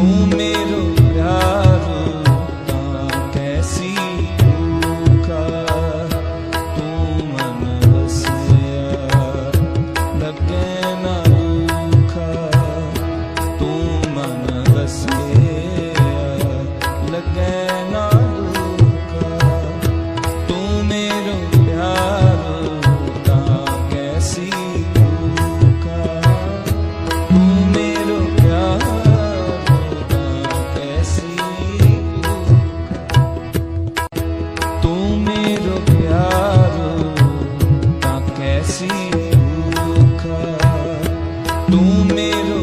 ਤੂੰ ਮੇਰੋ ਪਿਆਰੋ ਤਾਂ ਕੈਸੀ ਕਾ ਤੂੰ ਮਨ ਵਸਿਆ ਲੱਗੇ ਨਾ ਰੁਖਾ ਤੂੰ ਮਨ ਵਸਿਆ ਲੱਗੇ se toca. Tu me